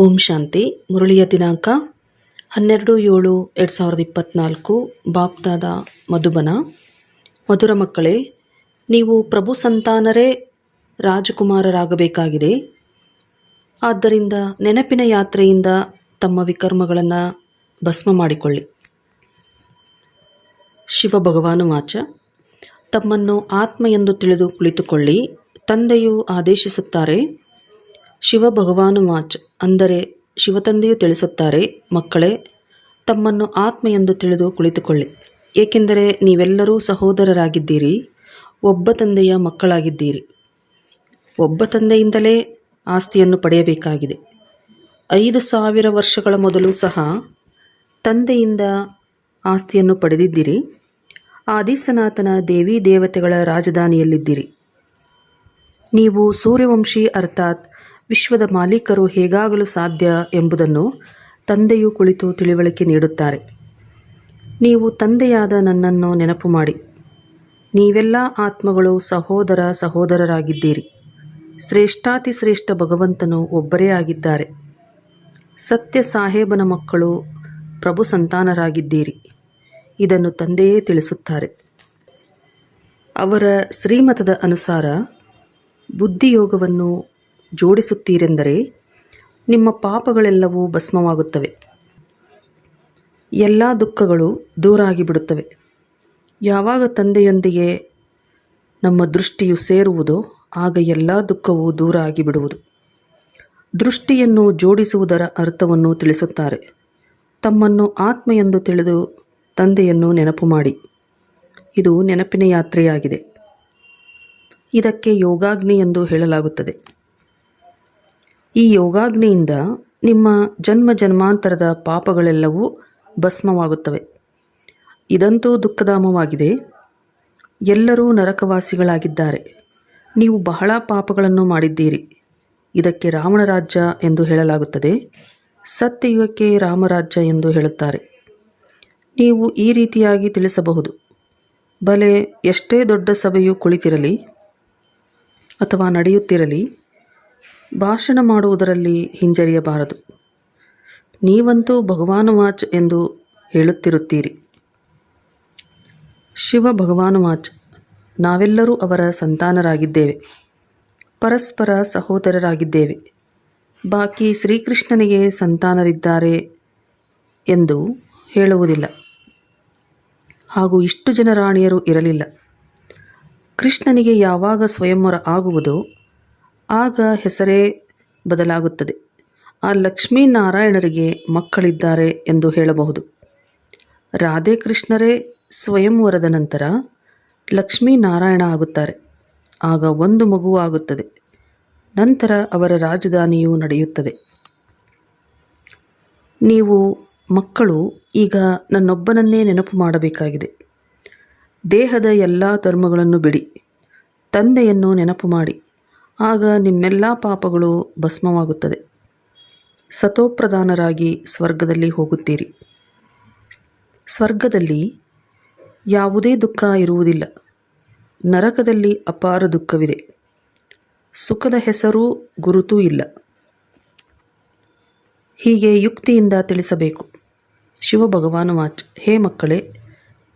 ಓಂ ಶಾಂತಿ. ಮುರಳಿಯ ದಿನಾಂಕ ಹನ್ನೆರಡು ಏಳು ಎರಡು ಸಾವಿರದ ಇಪ್ಪತ್ತ್ನಾಲ್ಕು ಬಾಪ್ದಾದ ಮಧುಬನ. ಮಧುರ ಮಕ್ಕಳೇ, ನೀವು ಪ್ರಭು ಸಂತಾನರೇ ರಾಜಕುಮಾರರಾಗಬೇಕಾಗಿದೆ. ಆದ್ದರಿಂದ ನೆನಪಿನ ಯಾತ್ರೆಯಿಂದ ತಮ್ಮ ವಿಕರ್ಮಗಳನ್ನು ಭಸ್ಮ ಮಾಡಿಕೊಳ್ಳಿ. ಶಿವ ಭಗವಾನು ವಾಚ. ತಮ್ಮನ್ನು ಆತ್ಮ ಎಂದು ತಿಳಿದು ಕುಳಿತುಕೊಳ್ಳಿ. ತಂದೆಯು ಆದೇಶಿಸುತ್ತಾರೆ ಶಿವ ಭಗವಾನು ವಾಚ್ ಅಂದರೆ ಶಿವತಂದೆಯು ತಿಳಿಸುತ್ತಾರೆ, ಮಕ್ಕಳೇ, ತಮ್ಮನ್ನು ಆತ್ಮ ಎಂದು ತಿಳಿದು ಕುಳಿತುಕೊಳ್ಳಿ. ಏಕೆಂದರೆ ನೀವೆಲ್ಲರೂ ಸಹೋದರರಾಗಿದ್ದೀರಿ, ಒಬ್ಬ ತಂದೆಯ ಮಕ್ಕಳಾಗಿದ್ದೀರಿ. ಒಬ್ಬ ತಂದೆಯಿಂದಲೇ ಆಸ್ತಿಯನ್ನು ಪಡೆಯಬೇಕಾಗಿದೆ. ಐದು ಸಾವಿರ ವರ್ಷಗಳ ಮೊದಲು ಸಹ ತಂದೆಯಿಂದ ಆಸ್ತಿಯನ್ನು ಪಡೆದಿದ್ದೀರಿ. ಆದಿಸನಾಥನ ದೇವಿ ದೇವತೆಗಳ ರಾಜಧಾನಿಯಲ್ಲಿದ್ದೀರಿ. ನೀವು ಸೂರ್ಯವಂಶಿ, ಅರ್ಥಾತ್ ವಿಶ್ವದ ಮಾಲೀಕರು ಹೇಗಾಗಲು ಸಾಧ್ಯ ಎಂಬುದನ್ನು ತಂದೆಯು ಕುಳಿತು ತಿಳಿವಳಿಕೆ ನೀಡುತ್ತಾರೆ. ನೀವು ತಂದೆಯಾದ ನನ್ನನ್ನು ನೆನಪು ಮಾಡಿ. ನೀವೆಲ್ಲ ಆತ್ಮಗಳು ಸಹೋದರ ಸಹೋದರರಾಗಿದ್ದೀರಿ. ಶ್ರೇಷ್ಠಾತಿ ಶ್ರೇಷ್ಠ ಭಗವಂತನು ಒಬ್ಬರೇ ಆಗಿದ್ದಾರೆ. ಸತ್ಯ ಸಾಹೇಬನ ಮಕ್ಕಳು ಪ್ರಭು ಸಂತಾನರಾಗಿದ್ದೀರಿ. ಇದನ್ನು ತಂದೆಯೇ ತಿಳಿಸುತ್ತಾರೆ. ಅವರ ಶ್ರೀಮತದ ಅನುಸಾರ ಬುದ್ಧಿಯೋಗವನ್ನು ಜೋಡಿಸುತ್ತೀರೆಂದರೆ ನಿಮ್ಮ ಪಾಪಗಳೆಲ್ಲವೂ ಭಸ್ಮವಾಗುತ್ತವೆ. ಎಲ್ಲ ದುಃಖಗಳು ದೂರ ಆಗಿಬಿಡುತ್ತವೆ ಯಾವಾಗ ತಂದೆಯೊಂದಿಗೆ ನಮ್ಮ ದೃಷ್ಟಿಯು ಸೇರುವುದೋ ಆಗ ಎಲ್ಲ ದುಃಖವೂ ದೂರ ಆಗಿಬಿಡುವುದು ದೃಷ್ಟಿಯನ್ನು ಜೋಡಿಸುವುದರ ಅರ್ಥವನ್ನು ತಿಳಿಸುತ್ತಾರೆ. ತಮ್ಮನ್ನು ಆತ್ಮ ಎಂದು ತಿಳಿದು ತಂದೆಯನ್ನು ನೆನಪು ಮಾಡಿ. ಇದು ನೆನಪಿನ ಯಾತ್ರೆಯಾಗಿದೆ. ಇದಕ್ಕೆ ಯೋಗಾಗ್ನಿ ಎಂದು ಹೇಳಲಾಗುತ್ತದೆ. ಈ ಯೋಗಾಗ್ನಿಯಿಂದ ನಿಮ್ಮ ಜನ್ಮ ಜನ್ಮಾಂತರದ ಪಾಪಗಳೆಲ್ಲವೂ ಭಸ್ಮವಾಗುತ್ತವೆ. ಇದಂತೂ ದುಃಖಧಾಮವಾಗಿದೆ. ಎಲ್ಲರೂ ನರಕವಾಸಿಗಳಾಗಿದ್ದಾರೆ. ನೀವು ಬಹಳ ಪಾಪಗಳನ್ನು ಮಾಡಿದ್ದೀರಿ. ಇದಕ್ಕೆ ರಾವಣ ರಾಜ್ಯ ಎಂದು ಹೇಳಲಾಗುತ್ತದೆ. ಸತ್ಯಯುಗಕ್ಕೆ ರಾಮರಾಜ್ಯ ಎಂದು ಹೇಳುತ್ತಾರೆ. ನೀವು ಈ ರೀತಿಯಾಗಿ ತಿಳಿಸಬಹುದು. ಬಲೆ ಎಷ್ಟೇ ದೊಡ್ಡ ಸಭೆಯು ಕುಳಿತಿರಲಿ ಅಥವಾ ನಡೆಯುತ್ತಿರಲಿ ಭಾಷಣ ಮಾಡುವುದರಲ್ಲಿ ಹಿಂಜರಿಯಬಾರದು. ನೀವಂತೂ ಭಗವಾನ್ ವಾಚ್ ಎಂದು ಹೇಳುತ್ತಿರುತ್ತೀರಿ. ಶಿವ ಭಗವಾನ್ ವಾಚ್ ನಾವೆಲ್ಲರೂ ಅವರ ಸಂತಾನರಾಗಿದ್ದೇವೆ. ಪರಸ್ಪರ ಸಹೋದರರಾಗಿದ್ದೇವೆ. ಬಾಕಿ ಶ್ರೀಕೃಷ್ಣನಿಗೆ ಸಂತಾನರಿದ್ದಾರೆ ಎಂದು ಹೇಳುವುದಿಲ್ಲ. ಹಾಗೂ ಇಷ್ಟು ಜನ ರಾಣಿಯರು ಇರಲಿಲ್ಲ. ಕೃಷ್ಣನಿಗೆ ಯಾವಾಗ ಸ್ವಯಂವರ ಆಗುವುದೋ ಆಗ ಹೆಸರೇ ಬದಲಾಗುತ್ತದೆ. ಆ ಲಕ್ಷ್ಮೀನಾರಾಯಣರಿಗೆ ಮಕ್ಕಳಿದ್ದಾರೆ ಎಂದು ಹೇಳಬಹುದು. ರಾಧೆ ಕೃಷ್ಣರೇ ಸ್ವಯಂವರದ ನಂತರ ಲಕ್ಷ್ಮೀನಾರಾಯಣ ಆಗುತ್ತಾರೆ. ಆಗ ಒಂದು ಮಗು ಆಗುತ್ತದೆ. ನಂತರ ಅವರ ರಾಜಧಾನಿಯು ನಡೆಯುತ್ತದೆ. ನೀವು ಮಕ್ಕಳು, ಈಗ ನನ್ನೊಬ್ಬನನ್ನೇ ನೆನಪು ಮಾಡಬೇಕಾಗಿದೆ. ದೇಹದ ಎಲ್ಲ ಧರ್ಮಗಳನ್ನು ಬಿಡಿ. ತಂದೆಯನ್ನು ನೆನಪು ಮಾಡಿ. ಆಗ ನಿಮ್ಮೆಲ್ಲ ಪಾಪಗಳು ಭಸ್ಮವಾಗುತ್ತದೆ. ಸತೋಪ್ರಧಾನರಾಗಿ ಸ್ವರ್ಗದಲ್ಲಿ ಹೋಗುತ್ತೀರಿ. ಸ್ವರ್ಗದಲ್ಲಿ ಯಾವುದೇ ದುಃಖ ಇರುವುದಿಲ್ಲ. ನರಕದಲ್ಲಿ ಅಪಾರ ದುಃಖವಿದೆ. ಸುಖದ ಹೆಸರೂ ಗುರುತೂ ಇಲ್ಲ. ಹೀಗೆ ಯುಕ್ತಿಯಿಂದ ತಿಳಿಸಬೇಕು. ಶಿವ ಭಗವಾನು ವಾಚ್. ಹೇ ಮಕ್ಕಳೇ,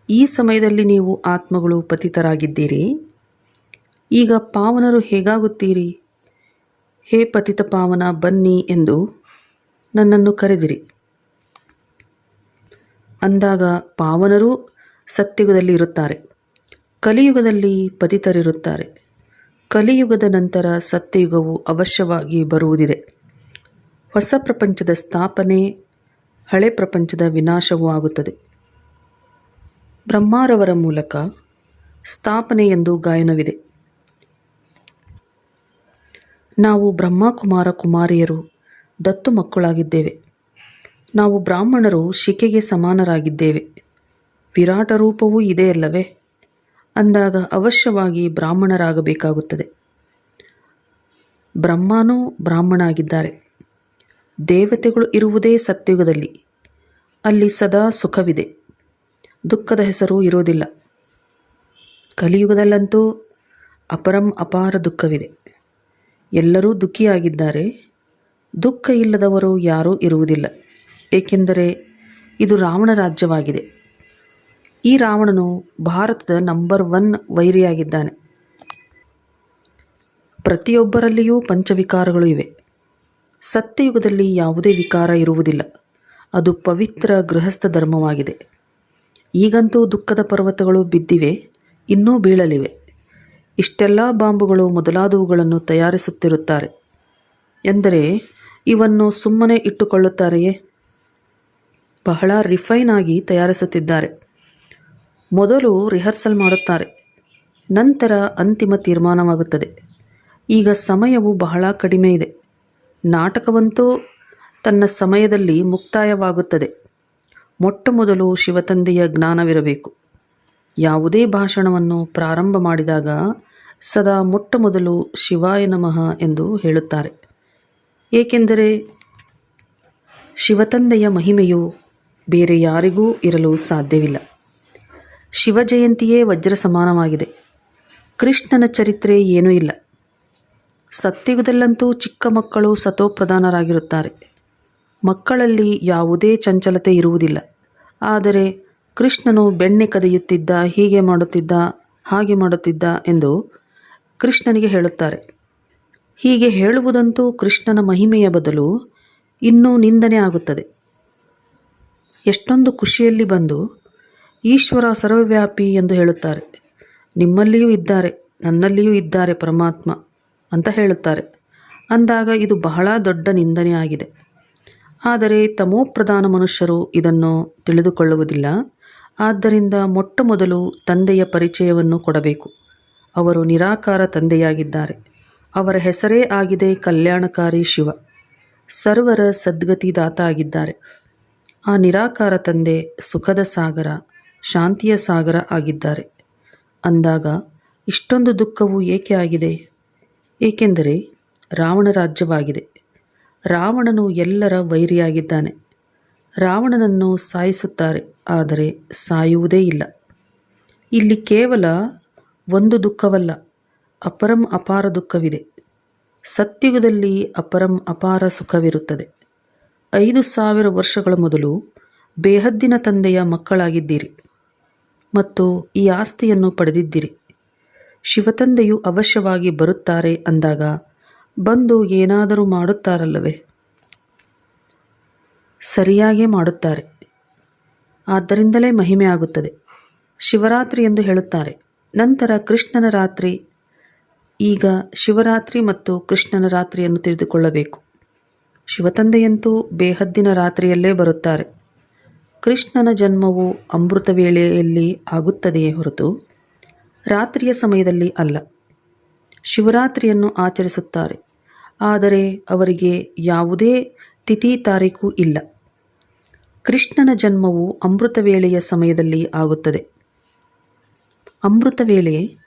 ಈ ಸಮಯದಲ್ಲಿ ನೀವು ಆತ್ಮಗಳು ಪತಿತರಾಗಿದ್ದೀರಿ. ಈಗ ಪಾವನರು ಹೇಗಾಗುತ್ತೀರಿ? ಹೇ ಪತಿತ ಪಾವನ, ಬನ್ನಿ ಎಂದು ನನ್ನನ್ನು ಕರೆದಿರಿ. ಅಂದಾಗ ಪಾವನರೂ ಸತ್ಯುಗದಲ್ಲಿ ಇರುತ್ತಾರೆ. ಕಲಿಯುಗದಲ್ಲಿ ಪತಿತರಿರುತ್ತಾರೆ. ಕಲಿಯುಗದ ನಂತರ ಸತ್ಯಯುಗವು ಅವಶ್ಯವಾಗಿ ಬರುವುದಿದೆ. ಹೊಸ ಪ್ರಪಂಚದ ಸ್ಥಾಪನೆ, ಹಳೆ ಪ್ರಪಂಚದ ವಿನಾಶವೂ ಆಗುತ್ತದೆ. ಬ್ರಹ್ಮಾರವರ ಮೂಲಕ ಸ್ಥಾಪನೆ ಎಂದು ಗಾಯನವಿದೆ. ನಾವು ಬ್ರಹ್ಮಕುಮಾರ ಕುಮಾರಿಯರು, ದತ್ತು ಮಕ್ಕಳಾಗಿದ್ದೇವೆ. ನಾವು ಬ್ರಾಹ್ಮಣರು ಶಿಕೆಗೆ ಸಮಾನರಾಗಿದ್ದೇವೆ. ವಿರಾಟ ರೂಪವೂ ಇದೆಯಲ್ಲವೇ ಅಂದಾಗ ಅವಶ್ಯವಾಗಿ ಬ್ರಾಹ್ಮಣರಾಗಬೇಕಾಗುತ್ತದೆ. ಬ್ರಹ್ಮನೂ ಬ್ರಾಹ್ಮಣ ಆಗಿದ್ದಾರೆ ದೇವತೆಗಳು ಇರುವುದೇ ಸತ್ಯುಗದಲ್ಲಿ. ಅಲ್ಲಿ ಸದಾ ಸುಖವಿದೆ. ದುಃಖದ ಹೆಸರು ಇರೋದಿಲ್ಲ ಕಲಿಯುಗದಲ್ಲಂತೂ ಅಪರಂ ಅಪಾರ ದುಃಖವಿದೆ. ಎಲ್ಲರೂ ದುಃಖಿಯಾಗಿದ್ದಾರೆ. ದುಃಖ ಇಲ್ಲದವರು ಯಾರೂ ಇರುವುದಿಲ್ಲ. ಏಕೆಂದರೆ ಇದು ರಾವಣ ರಾಜ್ಯವಾಗಿದೆ. ಈ ರಾವಣನು ಭಾರತದ ನಂಬರ್ ಒನ್ ವೈರಿಯಾಗಿದ್ದಾನೆ. ಪ್ರತಿಯೊಬ್ಬರಲ್ಲಿಯೂ ಪಂಚವಿಕಾರಗಳು ಇವೆ. ಸತ್ಯಯುಗದಲ್ಲಿ ಯಾವುದೇ ವಿಕಾರ ಇರುವುದಿಲ್ಲ. ಅದು ಪವಿತ್ರ ಗೃಹಸ್ಥ ಧರ್ಮವಾಗಿದೆ. ಈಗಂತೂ ದುಃಖದ ಪರ್ವತಗಳು ಬಿದ್ದಿವೆ, ಇನ್ನೂ ಬೀಳಲಿವೆ. ಇಷ್ಟೆಲ್ಲ ಬಾಂಬುಗಳು ಮೊದಲಾದವುಗಳನ್ನು ತಯಾರಿಸುತ್ತಿರುತ್ತಾರೆ. ಎಂದರೆ, ಇವನ್ನು ಸುಮ್ಮನೆ ಇಟ್ಟುಕೊಳ್ಳುತ್ತಾರೆಯೇ? ಬಹಳ ರಿಫೈನ್ ಆಗಿ ತಯಾರಿಸುತ್ತಿದ್ದಾರೆ. ಮೊದಲು ರಿಹರ್ಸಲ್ ಮಾಡುತ್ತಾರೆ. ನಂತರ ಅಂತಿಮ ತೀರ್ಮಾನವಾಗುತ್ತದೆ. ಈಗ ಸಮಯವು ಬಹಳ ಕಡಿಮೆ ಇದೆ. ನಾಟಕವಂತೂ ತನ್ನ ಸಮಯದಲ್ಲಿ ಮುಕ್ತಾಯವಾಗುತ್ತದೆ. ಮೊಟ್ಟ ಮೊದಲು ಶಿವತಂದೆಯ ಜ್ಞಾನವಿರಬೇಕು. ಯಾವುದೇ ಭಾಷಣವನ್ನು ಪ್ರಾರಂಭ ಮಾಡಿದಾಗ ಸದಾ ಮೊಟ್ಟ ಮೊದಲು ಶಿವಾಯ ನಮಃ ಎಂದು ಹೇಳುತ್ತಾರೆ. ಏಕೆಂದರೆ ಶಿವತಂದೆಯ ಮಹಿಮೆಯು ಬೇರೆ ಯಾರಿಗೂ ಇರಲು ಸಾಧ್ಯವಿಲ್ಲ. ಶಿವಜಯಂತಿಯೇ ವಜ್ರ ಸಮಾನವಾಗಿದೆ ಕೃಷ್ಣನ ಚರಿತ್ರೆ ಏನೂ ಇಲ್ಲ. ಸತ್ಯುಗದಲ್ಲಂತೂ ಚಿಕ್ಕ ಮಕ್ಕಳು ಸತೋಪ್ರಧಾನರಾಗಿರುತ್ತಾರೆ. ಮಕ್ಕಳಲ್ಲಿ ಯಾವುದೇ ಚಂಚಲತೆ ಇರುವುದಿಲ್ಲ. ಆದರೆ ಕೃಷ್ಣನು ಬೆಣ್ಣೆ ಕದಿಯುತ್ತಿದ್ದ, ಹೀಗೆ ಮಾಡುತ್ತಿದ್ದ, ಹಾಗೆ ಮಾಡುತ್ತಿದ್ದ ಎಂದು ಕೃಷ್ಣನಿಗೆ ಹೇಳುತ್ತಾರೆ. ಹೀಗೆ ಹೇಳುವುದಂತೂ ಕೃಷ್ಣನ ಮಹಿಮೆಯ ಬದಲು ಇನ್ನೂ ನಿಂದನೆ ಆಗುತ್ತದೆ. ಎಷ್ಟೊಂದು ಖುಷಿಯಲ್ಲಿ ಬಂದು ಈಶ್ವರ ಸರ್ವವ್ಯಾಪಿ ಎಂದು ಹೇಳುತ್ತಾರೆ. ನಿಮ್ಮಲ್ಲಿಯೂ ಇದ್ದಾರೆ, ನನ್ನಲ್ಲಿಯೂ ಇದ್ದಾರೆ ಪರಮಾತ್ಮ ಅಂತ ಹೇಳುತ್ತಾರೆ. ಅಂದಾಗ ಇದು ಬಹಳ ದೊಡ್ಡ ನಿಂದನೆ ಆಗಿದೆ. ಆದರೆ ತಮೋಪ್ರಧಾನ ಮನುಷ್ಯರು ಇದನ್ನು ತಿಳಿದುಕೊಳ್ಳುವುದಿಲ್ಲ. ಆದ್ದರಿಂದ ಮೊಟ್ಟ ಮೊದಲು ತಂದೆಯ ಪರಿಚಯವನ್ನು ಕೊಡಬೇಕು. ಅವರು ನಿರಾಕಾರ ತಂದೆಯಾಗಿದ್ದಾರೆ. ಅವರ ಹೆಸರೇ ಆಗಿದೆ ಕಲ್ಯಾಣಕಾರಿ ಶಿವ. ಸರ್ವರ ಸದ್ಗತಿದಾತ ಆಗಿದ್ದಾರೆ. ಆ ನಿರಾಕಾರ ತಂದೆ ಸುಖದ ಸಾಗರ, ಶಾಂತಿಯ ಸಾಗರ ಆಗಿದ್ದಾರೆ. ಅಂದಾಗ ಇಷ್ಟೊಂದು ದುಃಖವು ಏಕೆ ಆಗಿದೆ? ಏಕೆಂದರೆ ರಾವಣ ರಾಜ್ಯವಾಗಿದೆ. ರಾವಣನು ಎಲ್ಲರ ವೈರಿಯಾಗಿದ್ದಾನೆ. ರಾವಣನನ್ನು ಸಾಯಿಸುತ್ತಾರೆ, ಆದರೆ ಸಾಯುವುದೇ ಇಲ್ಲ. ಇಲ್ಲಿ ಕೇವಲ ಒಂದು ದುಃಖವಲ್ಲ, ಅಪರಂ ಅಪಾರ ದುಃಖವಿದೆ. ಸತ್ಯುಗದಲ್ಲಿ ಅಪರಂ ಅಪಾರ ಸುಖವಿರುತ್ತದೆ. ಐದು ಸಾವಿರ ವರ್ಷಗಳ ಮೊದಲು ಬೇಹದ್ದಿನ ತಂದೆಯ ಮಕ್ಕಳಾಗಿದ್ದೀರಿ ಮತ್ತು ಈ ಆಸ್ತಿಯನ್ನು ಪಡೆದಿದ್ದೀರಿ. ಶಿವತಂದೆಯು ಅವಶ್ಯವಾಗಿ ಬರುತ್ತಾರೆ ಅಂದಾಗ ಬಂದು ಏನಾದರೂ ಮಾಡುತ್ತಾರಲ್ಲವೇ? ಸರಿಯಾಗೇ ಮಾಡುತ್ತಾರೆ. ಆದ್ದರಿಂದಲೇ ಮಹಿಮೆ ಆಗುತ್ತದೆ ಶಿವರಾತ್ರಿ ಎಂದು ಹೇಳುತ್ತಾರೆ. ನಂತರ ಕೃಷ್ಣನ ರಾತ್ರಿ. ಈಗ ಶಿವರಾತ್ರಿ ಮತ್ತು ಕೃಷ್ಣನ ರಾತ್ರಿಯನ್ನು ತಿಳಿದುಕೊಳ್ಳಬೇಕು. ಶಿವತಂದೆಯಂತೂ ಬೇಹದ್ದಿನ ರಾತ್ರಿಯಲ್ಲೇ ಬರುತ್ತಾರೆ. ಕೃಷ್ಣನ ಜನ್ಮವು ಅಮೃತ ವೇಳೆಯಲ್ಲಿ ಆಗುತ್ತದೆಯೇ ಹೊರತು ರಾತ್ರಿಯ ಸಮಯದಲ್ಲಿ ಅಲ್ಲ. ಶಿವರಾತ್ರಿಯನ್ನು ಆಚರಿಸುತ್ತಾರೆ. ಆದರೆ ಅವರಿಗೆ ಯಾವುದೇ ತಿಥಿ ತಾರೀಕು ಇಲ್ಲ. ಕೃಷ್ಣನ ಜನ್ಮವು ಅಮೃತ ವೇಳೆಯ ಸಮಯದಲ್ಲಿ ಆಗುತ್ತದೆ. ಅಮೃತ ವೇಳೆ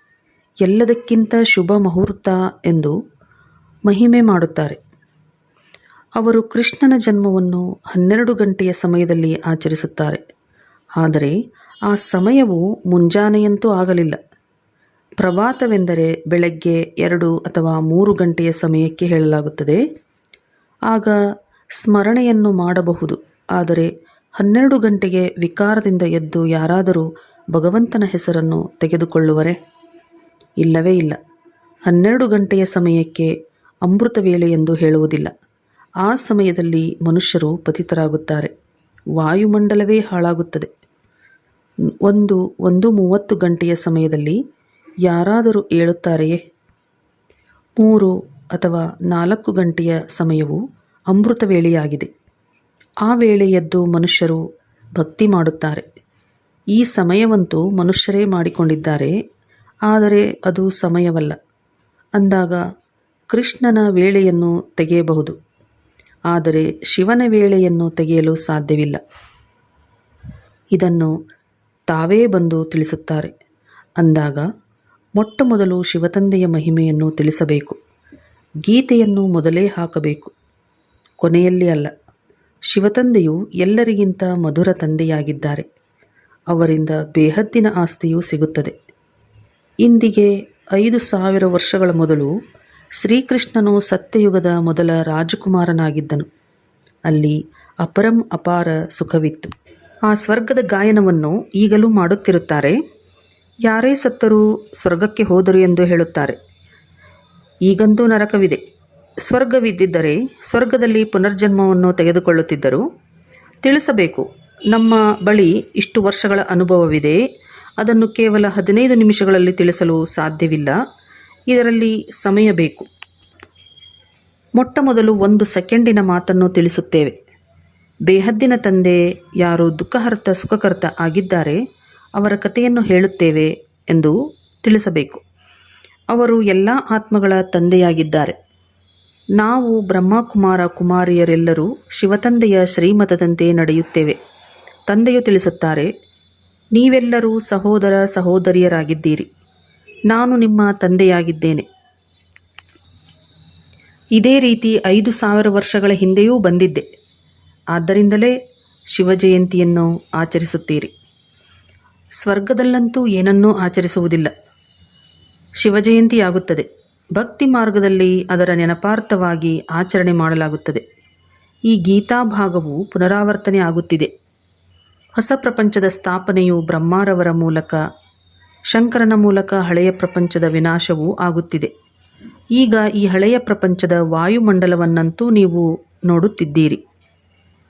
ಎಲ್ಲದಕ್ಕಿಂತ ಶುಭ ಮುಹೂರ್ತ ಎಂದು ಮಹಿಮೆ ಮಾಡುತ್ತಾರೆ. ಅವರು ಕೃಷ್ಣನ ಜನ್ಮವನ್ನು ಹನ್ನೆರಡು ಗಂಟೆಯ ಸಮಯದಲ್ಲಿ ಆಚರಿಸುತ್ತಾರೆ. ಆದರೆ ಆ ಸಮಯವು ಮುಂಜಾನೆಯಂತೂ ಆಗಲಿಲ್ಲ. ಪ್ರಭಾತವೆಂದರೆ ಬೆಳಗ್ಗೆ ಎರಡು ಅಥವಾ ಮೂರು ಗಂಟೆಯ ಸಮಯಕ್ಕೆ ಹೇಳಲಾಗುತ್ತದೆ. ಆಗ ಸ್ಮರಣೆಯನ್ನು ಮಾಡಬಹುದು. ಆದರೆ ಹನ್ನೆರಡು ಗಂಟೆಗೆ ವಿಕಾರದಿಂದ ಎದ್ದು ಯಾರಾದರೂ ಭಗವಂತನ ಹೆಸರನ್ನು ತೆಗೆದುಕೊಳ್ಳುವರೆ? ಇಲ್ಲವೇ ಇಲ್ಲ. ಹನ್ನೆರಡು ಗಂಟೆಯ ಸಮಯಕ್ಕೆ ಅಮೃತ ವೇಳೆ ಎಂದು ಹೇಳುವುದಿಲ್ಲ. ಆ ಸಮಯದಲ್ಲಿ ಮನುಷ್ಯರು ಪತಿತರಾಗುತ್ತಾರೆ. ವಾಯುಮಂಡಲವೇ ಹಾಳಾಗುತ್ತದೆ. ಒಂದು ಒಂದು ಮೂವತ್ತು ಗಂಟೆಯ ಸಮಯದಲ್ಲಿ ಯಾರಾದರೂ ಏಳುತ್ತಾರೆಯೇ? ಮೂರು ಅಥವಾ ನಾಲ್ಕು ಗಂಟೆಯ ಸಮಯವು ಅಮೃತ ವೇಳೆಯಾಗಿದೆ. ಆ ವೇಳೆ ಎದ್ದು ಮನುಷ್ಯರು ಭಕ್ತಿ ಮಾಡುತ್ತಾರೆ. ಈ ಸಮಯವಂತೂ ಮನುಷ್ಯರೇ ಮಾಡಿಕೊಂಡಿದ್ದಾರೆ, ಆದರೆ ಅದು ಸಮಯವಲ್ಲ. ಅಂದಾಗ ಕೃಷ್ಣನ ವೇಳೆಯನ್ನು ತೆಗೆಯಬಹುದು, ಆದರೆ ಶಿವನ ವೇಳೆಯನ್ನು ತೆಗೆಯಲು ಸಾಧ್ಯವಿಲ್ಲ. ಇದನ್ನು ತಾವೇ ಬಂದು ತಿಳಿಸುತ್ತಾರೆ. ಅಂದಾಗ ಮೊಟ್ಟ ಮೊದಲು ಶಿವತಂದೆಯ ಮಹಿಮೆಯನ್ನು ತಿಳಿಸಬೇಕು, ಗೀತೆಯನ್ನು ಮೊದಲೇ ಹಾಕಬೇಕು. ಕೊನೆಯಲ್ಲಿ ಅಲ್ಲ, ಶಿವತಂದೆಯು ಎಲ್ಲರಿಗಿಂತ ಮಧುರ ತಂದೆಯಾಗಿದ್ದಾರೆ. ಅವರಿಂದ ಬೇಹದ್ದಿನ ಆಸ್ತಿಯೂ ಸಿಗುತ್ತದೆ. ಇಂದಿಗೆ ಐದು ಸಾವಿರ ವರ್ಷಗಳ ಮೊದಲು ಶ್ರೀಕೃಷ್ಣನು ಸತ್ಯಯುಗದ ಮೊದಲ ರಾಜಕುಮಾರನಾಗಿದ್ದನು. ಅಲ್ಲಿ ಅಪರಂ ಅಪಾರ ಸುಖವಿತ್ತು. ಆ ಸ್ವರ್ಗದ ಗಾಯನವನ್ನು ಈಗಲೂ ಮಾಡುತ್ತಿರುತ್ತಾರೆ. ಯಾರೇ ಸತ್ತರೂ ಸ್ವರ್ಗಕ್ಕೆ ಹೋದರು ಎಂದು ಹೇಳುತ್ತಾರೆ. ಈಗಂತೂ ನರಕವಿದೆ. ಸ್ವರ್ಗವಿದ್ದಿದ್ದರೆ ಸ್ವರ್ಗದಲ್ಲಿ ಪುನರ್ಜನ್ಮವನ್ನು ತೆಗೆದುಕೊಳ್ಳುತ್ತಿದ್ದರು ತಿಳಿಸಬೇಕು. ನಮ್ಮ ಬಳಿ ಇಷ್ಟು ವರ್ಷಗಳ ಅನುಭವವಿದೆ. ಅದನ್ನು ಕೇವಲ ಹದಿನೈದು ನಿಮಿಷಗಳಲ್ಲಿ ತಿಳಿಸಲು ಸಾಧ್ಯವಿಲ್ಲ. ಇದರಲ್ಲಿ ಸಮಯ ಬೇಕು. ಮೊಟ್ಟ ಮೊದಲು ಒಂದು ಸೆಕೆಂಡಿನ ಮಾತನ್ನು ತಿಳಿಸುತ್ತೇವೆ. ಬೇಹದ್ದಿನ ತಂದೆ ಯಾರು ದುಃಖಹರ್ತ, ಸುಖಕರ್ತ ಆಗಿದ್ದಾರೆ, ಅವರ ಕಥೆಯನ್ನು ಹೇಳುತ್ತೇವೆ ಎಂದು ತಿಳಿಸಬೇಕು. ಅವರು ಎಲ್ಲ ಆತ್ಮಗಳ ತಂದೆಯಾಗಿದ್ದಾರೆ. ನಾವು ಬ್ರಹ್ಮಕುಮಾರ ಕುಮಾರಿಯರೆಲ್ಲರೂ ಶಿವತಂದೆಯ ಶ್ರೀಮತದಂತೆ ನಡೆಯುತ್ತೇವೆ. ತಂದೆಯು ತಿಳಿಸುತ್ತಾರೆ, ನೀವೆಲ್ಲರೂ ಸಹೋದರ ಸಹೋದರಿಯರಾಗಿದ್ದೀರಿ. ನಾನು ನಿಮ್ಮ ತಂದೆಯಾಗಿದ್ದೇನೆ. ಇದೇ ರೀತಿ ಐದು ಸಾವಿರ ವರ್ಷಗಳ ಹಿಂದೆಯೂ ಬಂದಿದ್ದೆ. ಆದ್ದರಿಂದಲೇ ಶಿವಜಯಂತಿಯನ್ನು ಆಚರಿಸುತ್ತೀರಿ. ಸ್ವರ್ಗದಲ್ಲಂತೂ ಏನನ್ನೂ ಆಚರಿಸುವುದಿಲ್ಲ. ಶಿವಜಯಂತಿಯಾಗುತ್ತದೆ. ಭಕ್ತಿ ಮಾರ್ಗದಲ್ಲಿ ಅದರ ನೆನಪಾರ್ಥವಾಗಿ ಆಚರಣೆ ಮಾಡಲಾಗುತ್ತದೆ. ಈ ಗೀತಾ ಭಾಗವು ಪುನರಾವರ್ತನೆ ಆಗುತ್ತಿದೆ. ಹೊಸ ಪ್ರಪಂಚದ ಸ್ಥಾಪನೆಯು ಬ್ರಹ್ಮಾರವರ ಮೂಲಕ, ಶಂಕರನ ಮೂಲಕ ಹಳೆಯ ಪ್ರಪಂಚದ ವಿನಾಶವೂ ಆಗುತ್ತಿದೆ. ಈಗ ಈ ಹಳೆಯ ಪ್ರಪಂಚದ ವಾಯುಮಂಡಲವನ್ನಂತೂ ನೀವು ನೋಡುತ್ತಿದ್ದೀರಿ.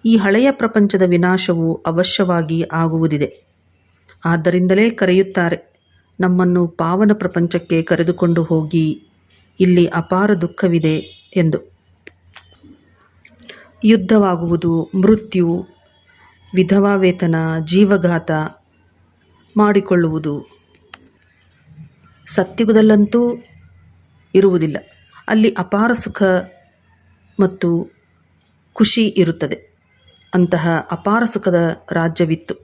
ಈ ಹಳೆಯ ಪ್ರಪಂಚದ ವಿನಾಶವು ಅವಶ್ಯವಾಗಿ ಆಗುವುದಿದೆ. ಆದ್ದರಿಂದಲೇ ಕರೆಯುತ್ತಾರೆ, ನಮ್ಮನ್ನು ಪಾವನ ಪ್ರಪಂಚಕ್ಕೆ ಕರೆದುಕೊಂಡು ಹೋಗಿ, ಇಲ್ಲಿ ಅಪಾರ ದುಃಖವಿದೆ ಎಂದು. ಯುದ್ಧವಾಗುವುದು, ಮೃತ್ಯು ವಿಧವಾ ವೇತನ, ಜೀವಘಾತ ಮಾಡಿಕೊಳ್ಳುವುದು ಸತ್ಯುಗದಲ್ಲಂತೂ ಇರುವುದಿಲ್ಲ. ಅಲ್ಲಿ ಅಪಾರ ಸುಖ ಮತ್ತು ಖುಷಿ ಇರುತ್ತದೆ. ಅಂತಹ ಅಪಾರ ಸುಖದ ರಾಜ್ಯವಿತ್ತು.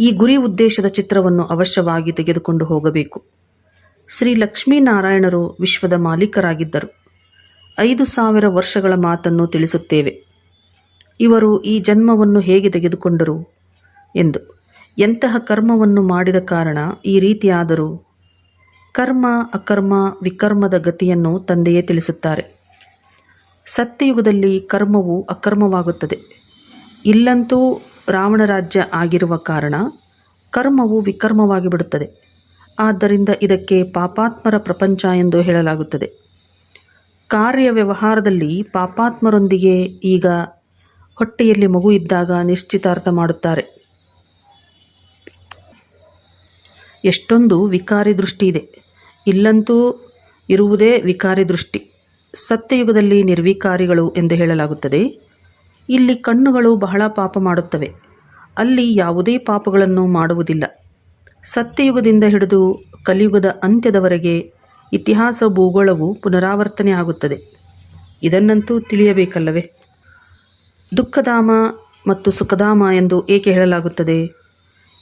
ಈ ಗುರಿ ಉದ್ದೇಶದ ಚಿತ್ರವನ್ನು ಅವಶ್ಯವಾಗಿ ತೆಗೆದುಕೊಂಡು ಹೋಗಬೇಕು. ಶ್ರೀ ಲಕ್ಷ್ಮೀನಾರಾಯಣರು ವಿಶ್ವದ ಮಾಲೀಕರಾಗಿದ್ದರು. ಐದು ಸಾವಿರ ವರ್ಷಗಳ ಮಾತನ್ನು ತಿಳಿಸುತ್ತೇವೆ. ಇವರು ಈ ಜನ್ಮವನ್ನು ಹೇಗೆ ತೆಗೆದುಕೊಂಡರು? ಎಂದು. ಎಂತಹ ಕರ್ಮವನ್ನು ಮಾಡಿದ ಕಾರಣ ಈ ರೀತಿಯಾದರೂ? ಕರ್ಮ, ಅಕರ್ಮ, ವಿಕರ್ಮದ ಗತಿಯನ್ನು ತಂದೆಯೇ ತಿಳಿಸುತ್ತಾರೆ. ಸತ್ಯಯುಗದಲ್ಲಿ ಕರ್ಮವು ಅಕರ್ಮವಾಗುತ್ತದೆ. ಇಲ್ಲಂತೂ ರಾವಣ ರಾಜ್ಯ ಆಗಿರುವ ಕಾರಣ ಕರ್ಮವು ವಿಕರ್ಮವಾಗಿ ಬಿಡುತ್ತದೆ ಆದ್ದರಿಂದ ಇದಕ್ಕೆ ಪಾಪಾತ್ಮರ ಪ್ರಪಂಚ ಎಂದು ಹೇಳಲಾಗುತ್ತದೆ. ಕಾರ್ಯ ವ್ಯವಹಾರದಲ್ಲಿ ಪಾಪಾತ್ಮರೊಂದಿಗೆ ಈಗ ಹೊಟ್ಟೆಯಲ್ಲಿ ಮಗು ಇದ್ದಾಗ ನಿಶ್ಚಿತಾರ್ಥ ಮಾಡುತ್ತಾರೆ. ಎಷ್ಟೊಂದು ವಿಕಾರಿ ದೃಷ್ಟಿ ಇದೆ. ಇಲ್ಲಂತೂ ಇರುವುದೇ ವಿಕಾರಿ ದೃಷ್ಟಿ. ಸತ್ಯಯುಗದಲ್ಲಿ ನಿರ್ವಿಕಾರಿಗಳು ಎಂದು ಹೇಳಲಾಗುತ್ತದೆ. ಇಲ್ಲಿ ಕಣ್ಣುಗಳು ಬಹಳ ಪಾಪ ಮಾಡುತ್ತವೆ. ಅಲ್ಲಿ ಯಾವುದೇ ಪಾಪಗಳನ್ನು ಮಾಡುವುದಿಲ್ಲ. ಸತ್ಯಯುಗದಿಂದ ಹಿಡಿದು ಕಲಿಯುಗದ ಅಂತ್ಯದವರೆಗೆ ಇತಿಹಾಸ ಭೂಗೋಳವು ಪುನರಾವರ್ತನೆ ಆಗುತ್ತದೆ. ಇದನ್ನಂತೂ ತಿಳಿಯಬೇಕಲ್ಲವೇ? ದುಃಖಧಾಮ ಮತ್ತು ಸುಖಧಾಮ ಎಂದು ಏಕೆ ಹೇಳಲಾಗುತ್ತದೆ?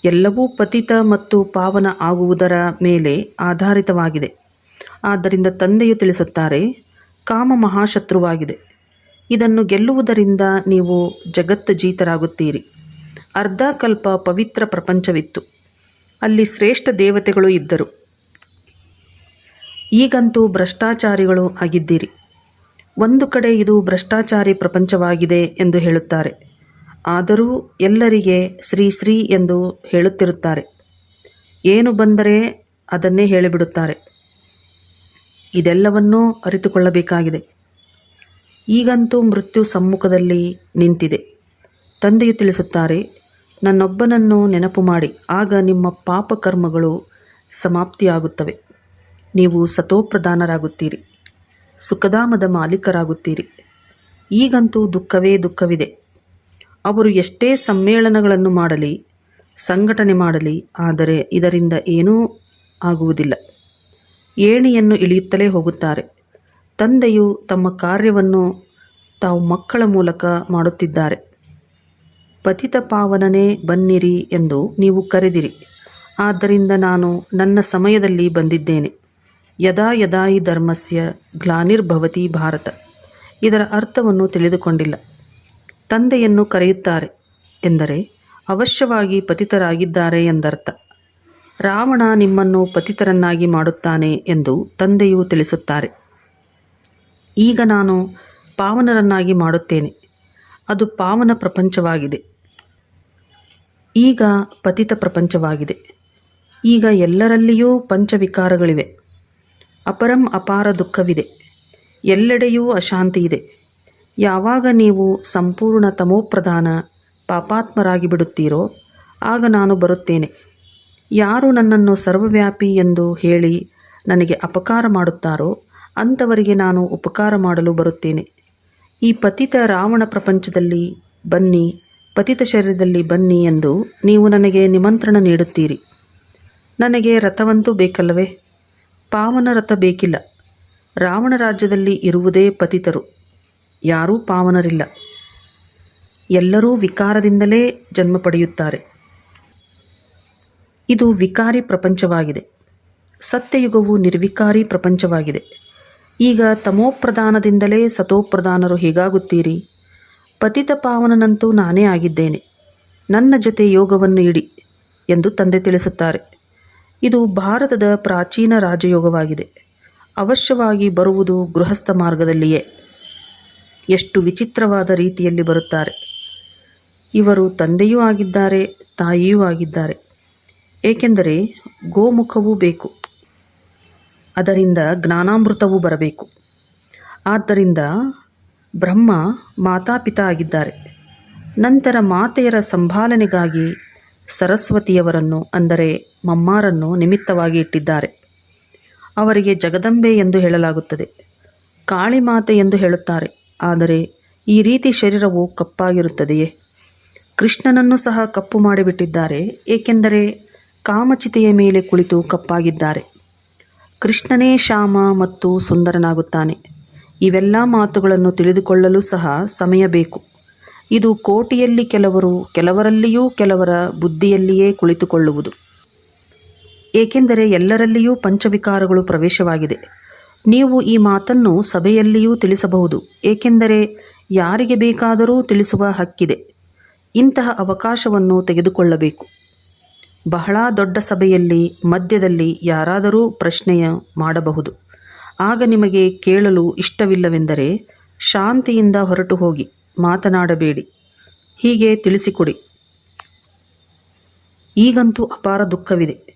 ಎಲ್ಲವೂ ಪತಿತ ಮತ್ತು ಪಾವನ ಆಗುವುದರ ಮೇಲೆ ಆಧಾರಿತವಾಗಿದೆ. ಆದ್ದರಿಂದ ತಂದೆಯು ತಿಳಿಸುತ್ತಾರೆ, ಕಾಮ ಮಹಾಶತ್ರುವಾಗಿದೆ. ಇದನ್ನು ಗೆಲ್ಲುವುದರಿಂದ ನೀವು ಜಗತ್ತು ಜೀತರಾಗುತ್ತೀರಿ ಅರ್ಧ ಕಲ್ಪ ಪವಿತ್ರ ಪ್ರಪಂಚವಿತ್ತು. ಅಲ್ಲಿ ಶ್ರೇಷ್ಠ ದೇವತೆಗಳು ಇದ್ದರು. ಈಗಂತೂ ಭ್ರಷ್ಟಾಚಾರಿಗಳು ಆಗಿದ್ದೀರಿ. ಒಂದು ಕಡೆ ಇದು ಭ್ರಷ್ಟಾಚಾರಿ ಪ್ರಪಂಚವಾಗಿದೆ ಎಂದು ಹೇಳುತ್ತಾರೆ. ಆದರೂ ಎಲ್ಲರಿಗೆ ಶ್ರೀ ಶ್ರೀ ಎಂದು ಹೇಳುತ್ತಿರುತ್ತಾರೆ. ಏನು ಬಂದರೆ ಅದನ್ನೇ ಹೇಳಿಬಿಡುತ್ತಾರೆ. ಇದೆಲ್ಲವನ್ನೂ ಅರಿತುಕೊಳ್ಳಬೇಕಾಗಿದೆ. ಈಗಂತೂ ಮೃತ್ಯು ಸಮ್ಮುಖದಲ್ಲಿ ನಿಂತಿದೆ. ತಂದೆಯು ತಿಳಿಸುತ್ತಾರೆ, ನನ್ನೊಬ್ಬನನ್ನು ನೆನಪು ಮಾಡಿ, ಆಗ ನಿಮ್ಮ ಪಾಪಕರ್ಮಗಳು ಸಮಾಪ್ತಿಯಾಗುತ್ತವೆ. ನೀವು ಸತೋಪ್ರಧಾನರಾಗುತ್ತೀರಿ. ಸುಖಧಾಮದ ಮಾಲೀಕರಾಗುತ್ತೀರಿ. ಈಗಂತೂ ದುಃಖವೇ ದುಃಖವಿದೆ. ಅವರು ಎಷ್ಟೇ ಸಮ್ಮೇಳನಗಳನ್ನು ಮಾಡಲಿ, ಸಂಘಟನೆ ಮಾಡಲಿ, ಆದರೆ ಇದರಿಂದ ಏನೂ ಆಗುವುದಿಲ್ಲ. ಏಣಿಯನ್ನು ಇಳಿಯುತ್ತಲೇ ಹೋಗುತ್ತಾರೆ. ತಂದೆಯು ತಮ್ಮ ಕಾರ್ಯವನ್ನು ತಾವು ಮಕ್ಕಳ ಮೂಲಕ ಮಾಡುತ್ತಿದ್ದಾರೆ. ಪತಿತ ಪಾವನನೇ ಬನ್ನಿರಿ ಎಂದು ನೀವು ಕರೆದಿರಿ. ಆದ್ದರಿಂದ ನಾನು ನನ್ನ ಸಮಯದಲ್ಲಿ ಬಂದಿದ್ದೇನೆ. ಯದಾ ಯದಾ ಧರ್ಮಸ್ಯ ಗ್ಲಾನಿರ್ಭವತಿ ಭಾರತ. ಇದರ ಅರ್ಥವನ್ನು ತಿಳಿದುಕೊಂಡಿಲ್ಲ. ತಂದೆಯನ್ನು ಕರೆಯುತ್ತಾರೆ ಎಂದರೆ ಅವಶ್ಯವಾಗಿ ಪತಿತರಾಗಿದ್ದಾರೆ ಎಂದರ್ಥ. ರಾವಣ ನಿಮ್ಮನ್ನು ಪತಿತರನ್ನಾಗಿ ಮಾಡುತ್ತಾನೆ ಎಂದು ತಂದೆಯು ತಿಳಿಸುತ್ತಾರೆ. ಈಗ ನಾನು ಪಾವನರನ್ನಾಗಿ ಮಾಡುತ್ತೇನೆ. ಅದು ಪಾವನ ಪ್ರಪಂಚವಾಗಿದೆ. ಈಗ ಪತಿತ ಪ್ರಪಂಚವಾಗಿದೆ. ಈಗ ಎಲ್ಲರಲ್ಲಿಯೂ ಪಂಚವಿಕಾರಗಳಿವೆ. ಅಪರಂ ಅಪಾರ ದುಃಖವಿದೆ. ಎಲ್ಲೆಡೆಯೂ ಅಶಾಂತಿ ಇದೆ ಯಾವಾಗ ನೀವು ಸಂಪೂರ್ಣ ತಮೋಪ್ರಧಾನ ಪಾಪಾತ್ಮರಾಗಿ ಬಿಡುತ್ತೀರೋ ಆಗ ನಾನು ಬರುತ್ತೇನೆ. ಯಾರು ನನ್ನನ್ನು ಸರ್ವವ್ಯಾಪಿ ಎಂದು ಹೇಳಿ ನನಗೆ ಅಪಕಾರ ಮಾಡುತ್ತಾರೋ, ಅಂಥವರಿಗೆ ನಾನು ಉಪಕಾರ ಮಾಡಲು ಬರುತ್ತೇನೆ. ಈ ಪತಿತ ರಾವಣ ಪ್ರಪಂಚದಲ್ಲಿ ಬನ್ನಿ, ಪತಿತ ಶರೀರದಲ್ಲಿ ಬನ್ನಿ ಎಂದು ನೀವು ನನಗೆ ನಿಮಂತ್ರಣ ನೀಡುತ್ತೀರಿ. ನನಗೆ ರಥವಂತೂ ಬೇಕಲ್ಲವೇ? ಪಾವನ ರಥ ಬೇಕಿಲ್ಲ. ರಾವಣ ರಾಜ್ಯದಲ್ಲಿ ಇರುವುದೇ ಪತಿತರು. ಯಾರೂ ಪಾವನರಿಲ್ಲ. ಎಲ್ಲರೂ ವಿಕಾರದಿಂದಲೇ ಜನ್ಮ ಪಡೆಯುತ್ತಾರೆ. ಇದು ವಿಕಾರಿ ಪ್ರಪಂಚವಾಗಿದೆ. ಸತ್ಯಯುಗವು ನಿರ್ವಿಕಾರಿ ಪ್ರಪಂಚವಾಗಿದೆ. ಈಗ ತಮೋಪ್ರಧಾನದಿಂದಲೇ ಸತೋಪ್ರಧಾನರು ಹೇಗಾಗುತ್ತೀರಿ? ಪತಿತ ಪಾವನನಂತೂ ನಾನೇ ಆಗಿದ್ದೇನೆ. ನನ್ನ ಜೊತೆ ಯೋಗವನ್ನು ಇಡಿ ಎಂದು ತಂದೆ ತಿಳಿಸುತ್ತಾರೆ. ಇದು ಭಾರತದ ಪ್ರಾಚೀನ ರಾಜಯೋಗವಾಗಿದೆ. ಅವಶ್ಯವಾಗಿ ಬರುವುದು ಗೃಹಸ್ಥ ಮಾರ್ಗದಲ್ಲಿಯೇ. ಎಷ್ಟು ವಿಚಿತ್ರವಾದ ರೀತಿಯಲ್ಲಿ ಬರುತ್ತಾರೆ. ಇವರು ತಂದೆಯೂ ಆಗಿದ್ದಾರೆ, ತಾಯಿಯೂ ಆಗಿದ್ದಾರೆ. ಏಕೆಂದರೆ ಗೋಮುಖವೂ ಬೇಕು. ಅದರಿಂದ ಜ್ಞಾನಾಮೃತವೂ ಬರಬೇಕು. ಆದ್ದರಿಂದ ಬ್ರಹ್ಮ ಮಾತಾಪಿತ ಆಗಿದ್ದಾರೆ. ನಂತರ ಮಾತೆಯರ ಸಂಭಾಲನೆಗಾಗಿ ಸರಸ್ವತಿಯವರನ್ನು, ಅಂದರೆ ಮಮ್ಮಾರನ್ನು ನಿಮಿತ್ತವಾಗಿ ಇಟ್ಟಿದ್ದಾರೆ. ಅವರಿಗೆ ಜಗದಂಬೆ ಎಂದು ಹೇಳಲಾಗುತ್ತದೆ. ಕಾಳಿಮಾತೆ ಎಂದು ಹೇಳುತ್ತಾರೆ. ಆದರೆ ಈ ರೀತಿ ಶರೀರವು ಕಪ್ಪಾಗಿರುತ್ತದೆಯೇ? ಕೃಷ್ಣನನ್ನು ಸಹ ಕಪ್ಪು ಮಾಡಿಬಿಟ್ಟಿದ್ದಾರೆ. ಏಕೆಂದರೆ ಕಾಮಚಿತೆಯ ಮೇಲೆ ಕುಳಿತು ಕಪ್ಪಾಗಿದ್ದಾರೆ. ಕೃಷ್ಣನೇ ಶ್ಯಾಮ ಮತ್ತು ಸುಂದರನಾಗುತ್ತಾನೆ. ಇವೆಲ್ಲ ಮಾತುಗಳನ್ನು ತಿಳಿದುಕೊಳ್ಳಲು ಸಹ ಸಮಯ ಬೇಕು. ಇದು ಕೋಟಿಯಲ್ಲಿ ಕೆಲವರು, ಕೆಲವರಲ್ಲಿಯೂ ಕೆಲವರ ಬುದ್ಧಿಯಲ್ಲಿಯೇ ಕುಳಿತುಕೊಳ್ಳುವುದು. ಏಕೆಂದರೆ ಎಲ್ಲರಲ್ಲಿಯೂ ಪಂಚವಿಕಾರಗಳು ಪ್ರವೇಶವಾಗಿದೆ. ನೀವು ಈ ಮಾತನ್ನು ಸಭೆಯಲ್ಲಿಯೂ ತಿಳಿಸಬಹುದು, ಏಕೆಂದರೆ ಯಾರಿಗೆ ಬೇಕಾದರೂ ತಿಳಿಸುವ ಹಕ್ಕಿದೆ. ಇಂತಹ ಅವಕಾಶವನ್ನು ತೆಗೆದುಕೊಳ್ಳಬೇಕು. ಬಹಳ ದೊಡ್ಡ ಸಭೆಯಲ್ಲಿ, ಮಧ್ಯದಲ್ಲಿ ಯಾರಾದರೂ ಪ್ರಶ್ನೆಯ ಮಾಡಬಹುದು. ಆಗ ನಿಮಗೆ ಕೇಳಲು ಇಷ್ಟವಿಲ್ಲವೆಂದರೆ ಶಾಂತಿಯಿಂದ ಹೊರಟು ಹೋಗಿ ಮಾತನಾಡಬೇಡಿ. ಹೀಗೆ ತಿಳಿಸಿಕೊಡಿ. ಈಗಂತೂ ಅಪಾರ ದುಃಖವಿದೆ.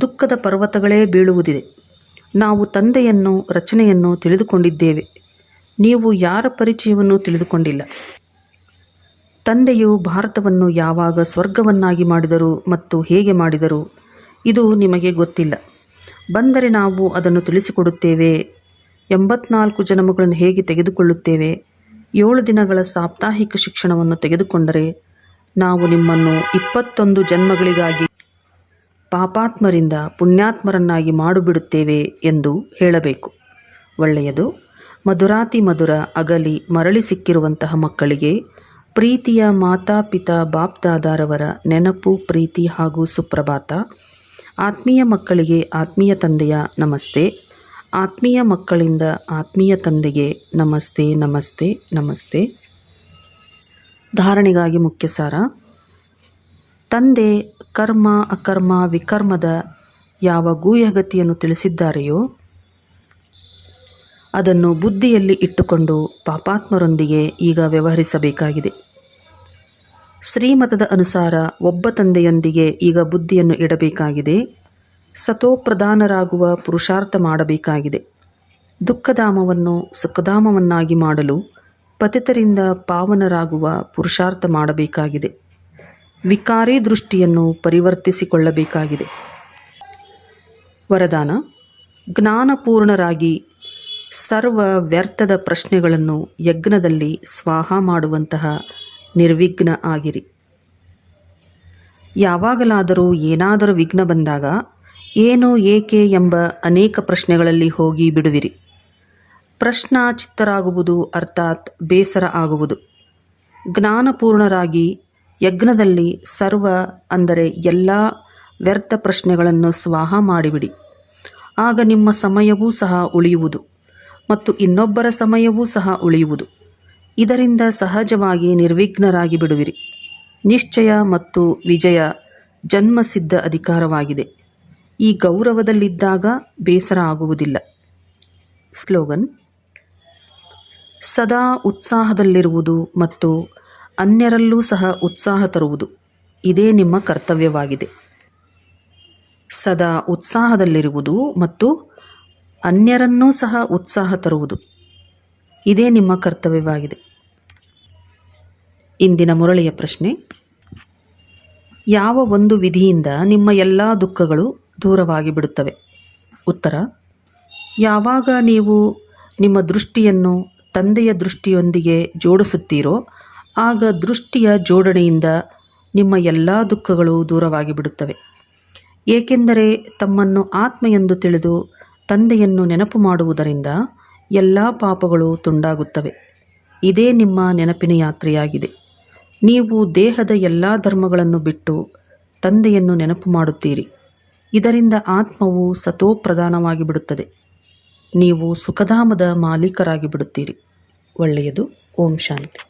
ದುಃಖದ ಪರ್ವತಗಳೇ ಬೀಳುವುದಿದೆ. ನಾವು ತಂದೆಯನ್ನು, ರಚನೆಯನ್ನು ತಿಳಿದುಕೊಂಡಿದ್ದೇವೆ. ನೀವು ಯಾರ ಪರಿಚಯವನ್ನು ತಿಳಿದುಕೊಂಡಿಲ್ಲ? ತಂದೆಯು ಭಾರತವನ್ನು ಯಾವಾಗ ಸ್ವರ್ಗವನ್ನಾಗಿ ಮಾಡಿದರು ಮತ್ತು ಹೇಗೆ ಮಾಡಿದರು, ಇದು ನಿಮಗೆ ಗೊತ್ತಿಲ್ಲ. ಬಂದರೆ ನಾವು ಅದನ್ನು ತಿಳಿಸಿಕೊಡುತ್ತೇವೆ. ಎಂಬತ್ನಾಲ್ಕು ಜನಮಗಳನ್ನು ಹೇಗೆ ತೆಗೆದುಕೊಳ್ಳುತ್ತೇವೆ? ಏಳು ದಿನಗಳ ಸಾಪ್ತಾಹಿಕ ಶಿಕ್ಷಣವನ್ನು ತೆಗೆದುಕೊಂಡರೆ ನಾವು ನಿಮ್ಮನ್ನು ಇಪ್ಪತ್ತೊಂದು ಜನ್ಮಗಳಿಗಾಗಿ ಪಾಪಾತ್ಮರಿಂದ ಪುಣ್ಯಾತ್ಮರನ್ನಾಗಿ ಮಾಡಿಬಿಡುತ್ತೇವೆ ಎಂದು ಹೇಳಬೇಕು. ಒಳ್ಳೆಯದು, ಮಧುರಾತಿ ಮಧುರ ಅಗಲಿ ಮರಳಿ ಸಿಕ್ಕಿರುವಂತಹ ಮಕ್ಕಳಿಗೆ ಪ್ರೀತಿಯ ಮಾತಾಪಿತಾ ಬಾಪ್ದಾದಾರವರ ನೆನಪು, ಪ್ರೀತಿ ಹಾಗೂ ಸುಪ್ರಭಾತ. ಆತ್ಮೀಯ ಮಕ್ಕಳಿಗೆ ಆತ್ಮೀಯ ತಂದೆಯ ನಮಸ್ತೆ. ಆತ್ಮೀಯ ಮಕ್ಕಳಿಂದ ಆತ್ಮೀಯ ತಂದೆಗೆ ನಮಸ್ತೆ ನಮಸ್ತೆ ನಮಸ್ತೆ. ಧಾರಣೆಗಾಗಿ ಮುಖ್ಯ ಸಾರ ತಂದೆ ಕರ್ಮ, ಅಕರ್ಮ, ವಿಕರ್ಮದ ಯಾವ ಗೂಹ್ಯಗತಿಯನ್ನು ತಿಳಿಸಿದ್ದಾರೆಯೋ, ಅದನ್ನು ಬುದ್ಧಿಯಲ್ಲಿ ಇಟ್ಟುಕೊಂಡು ಪಾಪಾತ್ಮರೊಂದಿಗೆ ಈಗ ವ್ಯವಹರಿಸಬೇಕಾಗಿದೆ. ಶ್ರೀಮತದ ಅನುಸಾರ ಒಬ್ಬ ತಂದೆಯೊಂದಿಗೆ ಈಗ ಬುದ್ಧಿಯನ್ನು ಇಡಬೇಕಾಗಿದೆ. ಸತೋಪ್ರಧಾನರಾಗುವ ಪುರುಷಾರ್ಥ ಮಾಡಬೇಕಾಗಿದೆ. ದುಃಖಧಾಮವನ್ನು ಸುಖಧಾಮವನ್ನಾಗಿ ಮಾಡಲು ಪತಿತರಿಂದ ಪಾವನರಾಗುವ ಪುರುಷಾರ್ಥ ಮಾಡಬೇಕಾಗಿದೆ. ವಿಕಾರಿ ದೃಷ್ಟಿಯನ್ನು ಪರಿವರ್ತಿಸಿಕೊಳ್ಳಬೇಕಾಗಿದೆ. ವರದಾನ, ಜ್ಞಾನಪೂರ್ಣರಾಗಿ ಸರ್ವ ವ್ಯರ್ಥದ ಪ್ರಶ್ನೆಗಳನ್ನು ಯಜ್ಞದಲ್ಲಿ ಸ್ವಾಹ ಮಾಡುವಂತಹ ನಿರ್ವಿಘ್ನ ಆಗಿರಿ. ಯಾವಾಗಲಾದರೂ ಏನಾದರೂ ವಿಘ್ನ ಬಂದಾಗ ಏನು ಏಕೆ ಎಂಬ ಅನೇಕ ಪ್ರಶ್ನೆಗಳಲ್ಲಿ ಹೋಗಿ ಬಿಡುವಿರಿ. ಪ್ರಶ್ನಾಚಿತ್ತರಾಗುವುದು ಅರ್ಥಾತ್ ಬೇಸರ ಆಗುವುದು. ಜ್ಞಾನಪೂರ್ಣರಾಗಿ ಯಜ್ಞದಲ್ಲಿ ಸರ್ವ ಅಂದರೆ ಎಲ್ಲ ವ್ಯರ್ಥ ಪ್ರಶ್ನೆಗಳನ್ನು ಸ್ವಾಹ ಮಾಡಿಬಿಡಿ. ಆಗ ನಿಮ್ಮ ಸಮಯವೂ ಸಹ ಉಳಿಯುವುದು ಮತ್ತು ಇನ್ನೊಬ್ಬರ ಸಮಯವೂ ಸಹ ಉಳಿಯುವುದು. ಇದರಿಂದ ಸಹಜವಾಗಿ ನಿರ್ವಿಘ್ನರಾಗಿ ಬಿಡುವಿರಿ. ನಿಶ್ಚಯ ಮತ್ತು ವಿಜಯ ಜನ್ಮಸಿದ್ಧ ಅಧಿಕಾರವಾಗಿದೆ. ಈ ಗೌರವದಲ್ಲಿದ್ದಾಗ ಬೇಸರ ಆಗುವುದಿಲ್ಲ. ಸ್ಲೋಗನ್, ಸದಾ ಉತ್ಸಾಹದಲ್ಲಿರುವುದು ಮತ್ತು ಅನ್ಯರಲ್ಲೂ ಸಹ ಉತ್ಸಾಹ ತರುವುದು ಇದೇ ನಿಮ್ಮ ಕರ್ತವ್ಯವಾಗಿದೆ. ಸದಾ ಉತ್ಸಾಹದಲ್ಲಿರುವುದು ಮತ್ತು ಅನ್ಯರನ್ನೂ ಸಹ ಉತ್ಸಾಹ ತರುವುದು ಇದೇ ನಿಮ್ಮ ಕರ್ತವ್ಯವಾಗಿದೆ. ಇಂದಿನ ಮುರಳಿಯ ಪ್ರಶ್ನೆ, ಯಾವ ಒಂದು ವಿಧಿಯಿಂದ ನಿಮ್ಮ ಎಲ್ಲ ದುಃಖಗಳು ದೂರವಾಗಿ ಬಿಡುತ್ತವೆ. ಉತ್ತರ, ಯಾವಾಗ ನೀವು ನಿಮ್ಮ ದೃಷ್ಟಿಯನ್ನು ತಂದೆಯ ದೃಷ್ಟಿಯೊಂದಿಗೆ ಜೋಡಿಸುತ್ತೀರೋ, ಆಗ ದೃಷ್ಟಿಯ ಜೋಡಣೆಯಿಂದ ನಿಮ್ಮ ಎಲ್ಲ ದುಃಖಗಳು ದೂರವಾಗಿ ಬಿಡುತ್ತವೆ. ಏಕೆಂದರೆ ತಮ್ಮನ್ನು ಆತ್ಮ ಎಂದು ತಿಳಿದು ತಂದೆಯನ್ನು ನೆನಪು ಮಾಡುವುದರಿಂದ ಎಲ್ಲ ಪಾಪಗಳು ತುಂಡಾಗುತ್ತವೆ. ಇದೇ ನಿಮ್ಮ ನೆನಪಿನ ಯಾತ್ರೆಯಾಗಿದೆ. ನೀವು ದೇಹದ ಎಲ್ಲ ಧರ್ಮಗಳನ್ನು ಬಿಟ್ಟು ತಂದೆಯನ್ನು ನೆನಪು ಮಾಡುತ್ತೀರಿ. ಇದರಿಂದ ಆತ್ಮವು ಸತೋಪ್ರಧಾನವಾಗಿ ಬಿಡುತ್ತದೆ ನೀವು ಸುಖಧಾಮದ ಮಾಲೀಕರಾಗಿ ಬಿಡುತ್ತೀರಿ ಒಳ್ಳೆಯದು. ಓಂ ಶಾಂತಿ.